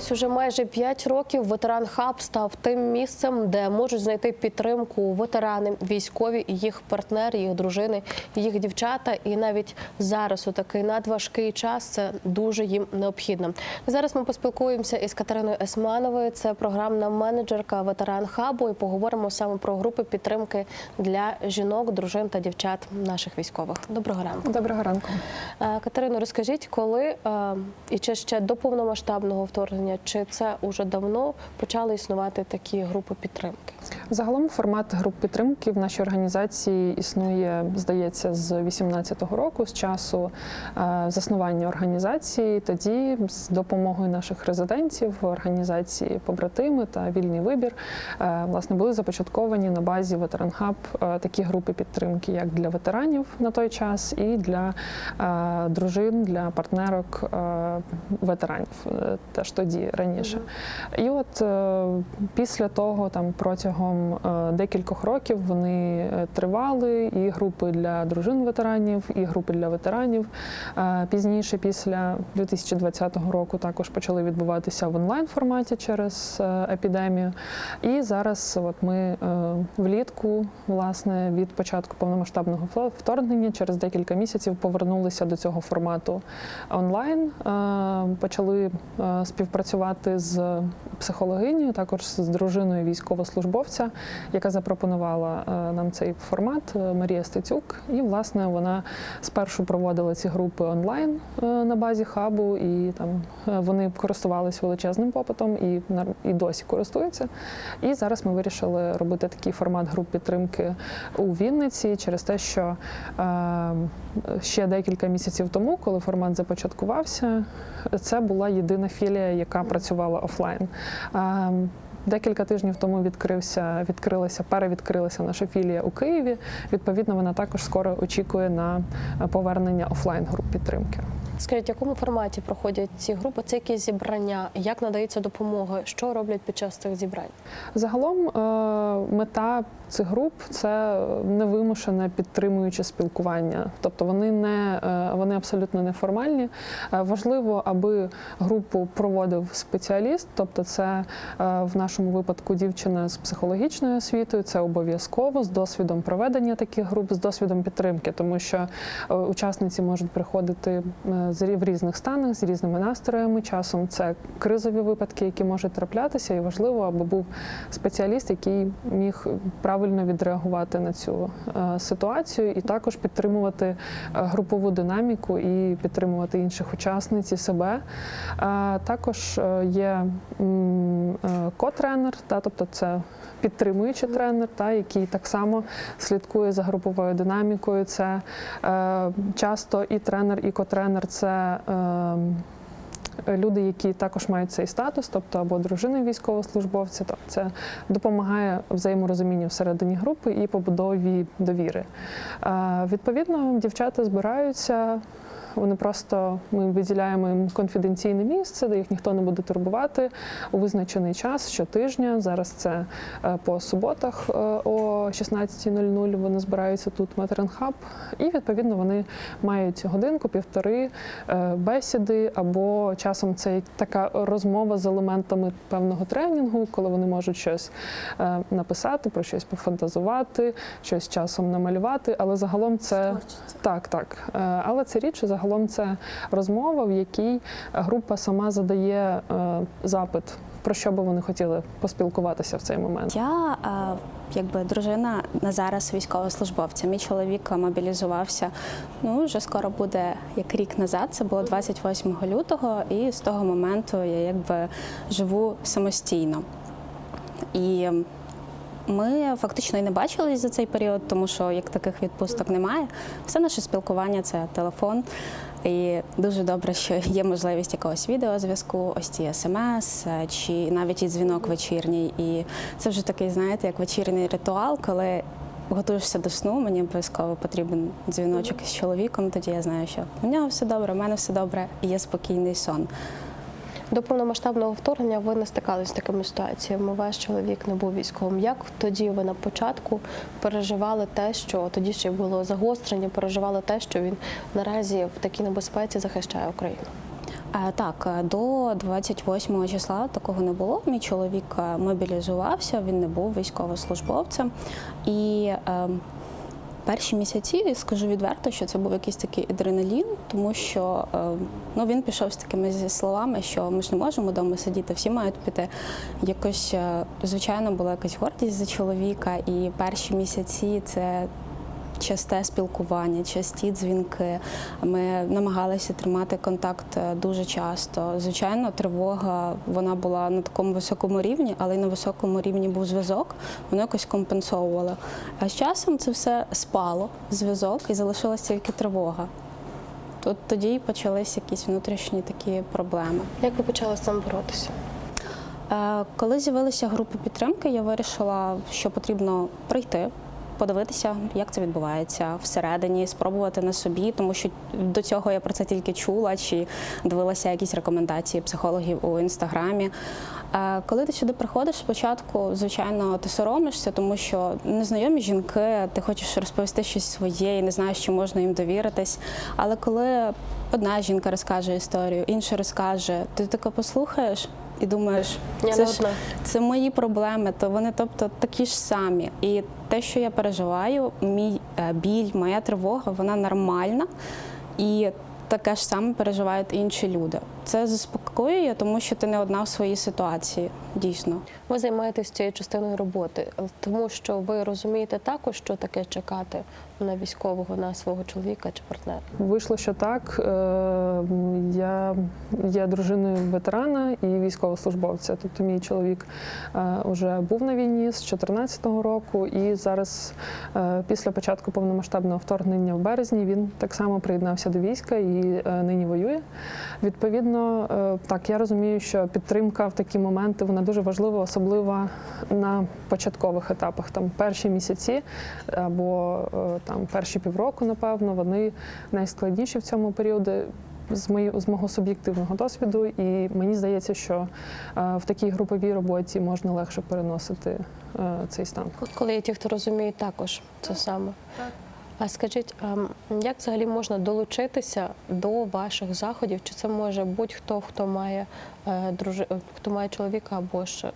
ось уже майже 5 років ветеран хаб став тим місцем, де можуть знайти підтримку ветерани, військові їх партнери, їх дружини, їх дівчата. І навіть зараз у такий надважкий час це дуже їм необхідно. Зараз ми поспілкуємося із Катериною Есмановою. Це програмна менеджерка ветеран хабу. І поговоримо саме про групи підтримки для жінок, дружин та дівчат наших військових. Доброго ранку. Доброго ранку. Е, Катерино, розкажіть, коли е, і чи ще до повномасштабного вторгнення, чи це уже давно почали існувати такі групи підтримки? Загалом формат груп підтримки в нашій організації існує, здається, з 2018 року, з часу е, заснування організації. Тоді з допомогою наших резидентів організації побратими та вільний вибір е, власне були започатковані на базі Ветеран Хаб е, такі групи підтримки, як для ветеранів на той час, і для дружин, для партнерок ветеранів теж тоді раніше. І от е, після того, там протягом е, декількох років вони е, тривали, і групи для дружин ветеранів, і групи для ветеранів. Пізніше, після 2020 року, також почали відбуватися в онлайн форматі через епідемію. І зараз, от ми влітку, власне, від початку повномасштабного вторгнення, через декілька місяців повернулися до цього формату онлайн. Почали е, співпрацювати з психологинею, також з дружиною військовослужбовця, яка запропонувала е, нам цей формат е, Марія Стецюк. І власне вона спершу проводила ці групи онлайн е, на базі хабу, і там вони користувалися величезним попитом і і досі користуються. І зараз ми вирішили робити такий формат груп підтримки у Вінниці через те, що ще декілька місяців тому, коли формат започаткувався, це була єдина філія, яка працювала офлайн. Декілька тижнів тому відкрився, відкрилася, перевідкрилася наша філія у Києві. Відповідно, вона також скоро очікує на е, повернення офлайн груп підтримки. Скажіть, в якому форматі проходять ці групи? Це якісь зібрання? Як надається допомога? Що роблять під час цих зібрань? Загалом е, мета цих груп це невимушене підтримуюче спілкування. Тобто вони не е, вони абсолютно неформальні. Е, Важливо, аби групу проводив спеціаліст, тобто це в нашому випадку дівчина з психологічною освітою, це обов'язково з досвідом проведення таких груп, з досвідом підтримки, тому що учасниці можуть приходити в різних станах, з різними настроями. Часом це кризові випадки, які можуть траплятися, і важливо, аби був спеціаліст, який міг правильно відреагувати на цю е, ситуацію, і також підтримувати е, групову динаміку і підтримувати інших учасниць і себе. Е, Також є ко-тренер, та, тобто це підтримуючий тренер, та, який так само слідкує за груповою динамікою. Це е, часто і тренер, і котренер це. Е, Люди, які також мають цей статус, тобто або дружини військовослужбовця, то це допомагає взаєморозумінню всередині групи і побудові довіри. Е, Відповідно, дівчата збираються. Вони просто ми виділяємо їм конфіденційне місце, де їх ніхто не буде турбувати у визначений час щотижня. Зараз це е, по суботах е, о 16.00 Вони збираються тут в і відповідно вони мають годинку, півтори е, бесіди, або часом це така розмова з елементами певного тренінгу, коли вони можуть щось написати, про щось пофантазувати, щось часом намалювати. Але загалом це так, так. Е, Але це річ, загалом це розмова, в якій група сама задає е, запит, про що би вони хотіли поспілкуватися в цей момент. Я е, якби дружина на зараз військовослужбовця. Мій чоловік мобілізувався. Ну вже скоро буде як рік назад. Це було 28 лютого, і з того моменту я якби живу самостійно. І ми фактично і не бачились за цей період, тому що як таких відпусток немає. Все наше спілкування це телефон. І дуже добре, що є можливість якогось відеозв'язку, ось ці смс, е, чи навіть і дзвінок вечірній. І це вже такий, знаєте, як вечірній ритуал, коли готуєшся до сну, мені обов'язково потрібен дзвіночок із чоловіком. Тоді я знаю, що у нього все добре, у мене все добре, і є спокійний сон. До повномасштабного вторгнення ви не стикалися з такими ситуаціями. Ваш чоловік не був військовим. Як тоді ви на початку переживали те, що тоді ще було загострення, переживали те, що він наразі в такій небезпеці захищає Україну? Е, Так, е, до 28 числа такого не було. Мій чоловік е, мобілізувався, він не був військовослужбовцем. І е, перші місяці, скажу відверто, що це був якийсь такий адреналін, тому що е, ну, він пішов з такими словами, що ми ж не можемо вдома сидіти, всі мають піти. Якось, е, звичайно, була якась гордість за чоловіка, і перші місяці це часте спілкування, часті дзвінки. Ми намагалися тримати контакт е, дуже часто. Звичайно, тривога вона була на такому високому рівні, але й на високому рівні був зв'язок. Воно якось компенсовувало. А з часом це все спало, зв'язок, і залишилась тільки тривога. Тут тоді й почались якісь внутрішні такі проблеми. Як ви почали з цим боротися? Е, Коли з'явилися групи підтримки, я вирішила, що потрібно прийти, подивитися, як це відбувається всередині, спробувати на собі, тому що до цього я про це тільки чула чи дивилася якісь рекомендації психологів у інстаграмі. Е, Коли ти сюди приходиш, спочатку, звичайно, ти соромишся, тому що незнайомі жінки, ти хочеш розповісти щось своє і не знаєш, чи можна їм довіритись. Але коли одна жінка розкаже історію, інша розкаже, ти таке послухаєш і думаєш, Я це ж це мої проблеми, то вони, тобто, такі ж самі. І те, що я переживаю, мій е, біль, моя тривога, вона нормальна. І таке ж саме переживають інші люди. Це заспокоює, тому що ти не одна в своїй ситуації, дійсно. Ви займаєтесь цією частиною роботи, тому що ви розумієте також, що таке чекати на військового, на свого чоловіка чи партнера. Вийшло, що так. Е, Я є дружиною ветерана і військовослужбовця. Тобто мій чоловік вже був на війні з 2014 року, і зараз, е, після початку повномасштабного вторгнення в березні, він так само приєднався до війська і е, нині воює. Відповідно, е, так я розумію, що підтримка в такі моменти вона дуже важлива, особливо на початкових етапах, там перші місяці або е, там перші півроку, напевно, вони найскладніші в цьому періоді. З мої, з мого суб'єктивного досвіду, і мені здається, що е, в такій груповій роботі можна легше переносити е, цей стан. От коли є ті, хто розуміє також це саме. А скажіть, як взагалі можна долучитися до ваших заходів? Чи це може будь-хто, хто має дружи... е, хто має чоловіка або ж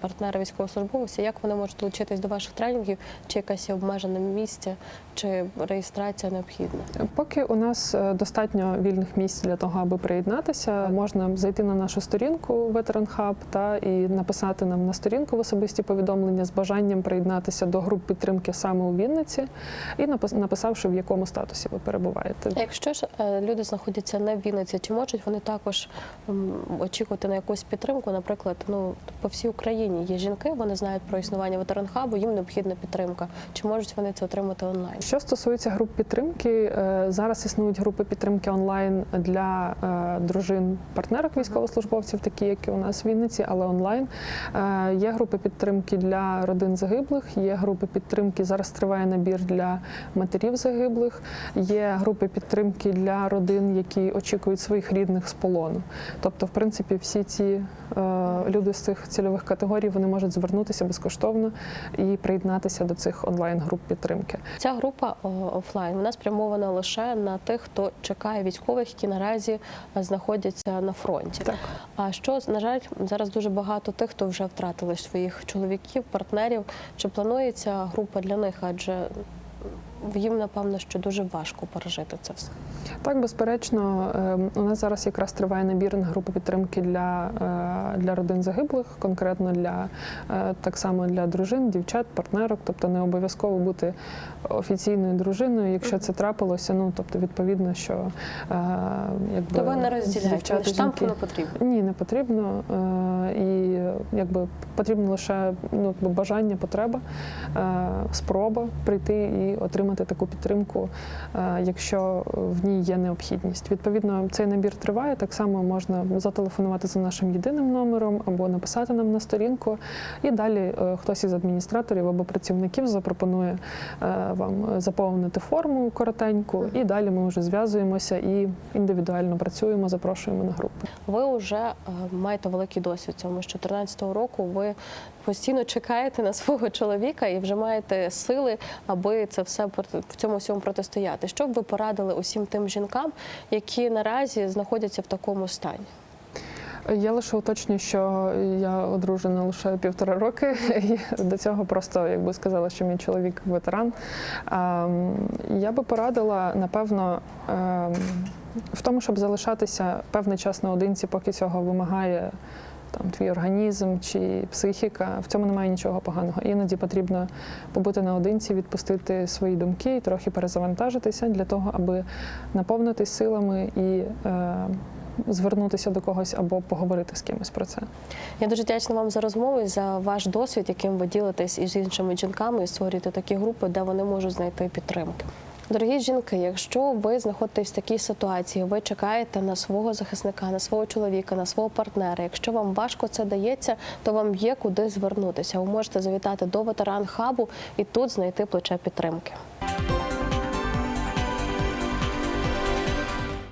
партнера військовослужбовця? Як вони можуть долучитись до ваших тренінгів? Чи якесь є обмежене місце, чи реєстрація необхідна? Поки у нас е, достатньо вільних місць для того, аби приєднатися, можна зайти на нашу сторінку Veteran Hub та і написати нам на сторінку в особисті повідомлення з бажанням приєднатися до груп підтримки саме у Вінниці, і напис- написавши в якому статусі ви перебуваєте. Якщо ж е, люди знаходяться не в Вінниці, чи можуть вони також м, очікувати на якусь підтримку? Наприклад, ну по всій Україні є жінки, вони знають про існування ветеранхабу, їм необхідна підтримка. Чи можуть вони це отримати онлайн? Що стосується груп підтримки, е, зараз існують групи підтримки онлайн для е, дружин партнерок військовослужбовців, такі як і у нас в Вінниці, але онлайн. Е, Є групи підтримки для родин загиблих, є групи підтримки. Зараз триває набір для матерів загиблих. Є групи підтримки для родин, які очікують своїх рідних з полону. Тобто, в принципі, всі ці е, люди з цих цільових категорій вони можуть звернутися безкоштовно і приєднатися до цих онлайн груп підтримки. Ця група офлайн вона спрямована лише на тих, хто чекає військових, які наразі е, знаходяться на фронті. Так. А що на жаль, зараз дуже багато тих, хто вже втратили своїх чоловіків, партнерів. Чи планується група для них? Адже їм напевно, що дуже важко пережити це все. Так, безперечно, ем, у нас зараз якраз триває набір на групу підтримки для, е, для родин загиблих, конкретно для е, так само для дружин, дівчат, партнерок. Тобто не обов'язково бути офіційною дружиною, якщо це трапилося. Ну тобто, відповідно, що е, якби То ви не розділяєте жінки- не потрібно. ні, не потрібно. І якби потрібно лише ну, бажання, потреба, спроба прийти і отримати таку підтримку, е, якщо в ній є необхідність. Відповідно, цей набір триває. Так само можна зателефонувати за нашим єдиним номером або написати нам на сторінку. І далі е, хтось із адміністраторів або працівників запропонує е, вам заповнити форму коротеньку, і далі ми вже зв'язуємося і індивідуально працюємо, запрошуємо на групу. Ви вже маєте великий досвід цьому. З 2014 року ви постійно чекаєте на свого чоловіка і вже маєте сили, аби це все в цьому всьому протистояти? Що б ви порадили усім тим жінкам, які наразі знаходяться в такому стані? Я лише уточню, що я одружена лише півтора роки. І до цього просто якби сказала, що мій чоловік ветеран. Ем, Я би порадила, напевно, ем, в тому, щоб залишатися певний час наодинці, поки цього вимагає. Там твій організм чи психіка, в цьому немає нічого поганого. Іноді потрібно побути наодинці, відпустити свої думки і трохи перезавантажитися для того, аби наповнитись силами і е, звернутися до когось або поговорити з кимось про це. Я дуже вдячна вам за розмову і за ваш досвід, яким ви ділитесь із іншими жінками і створюєте такі групи, де вони можуть знайти підтримки. Дорогі жінки, якщо ви знаходитесь в такій ситуації, ви чекаєте на свого захисника, на свого чоловіка, на свого партнера. Якщо вам важко це дається, то вам є куди звернутися. Ви можете завітати до ветеран хабу і тут знайти плече підтримки.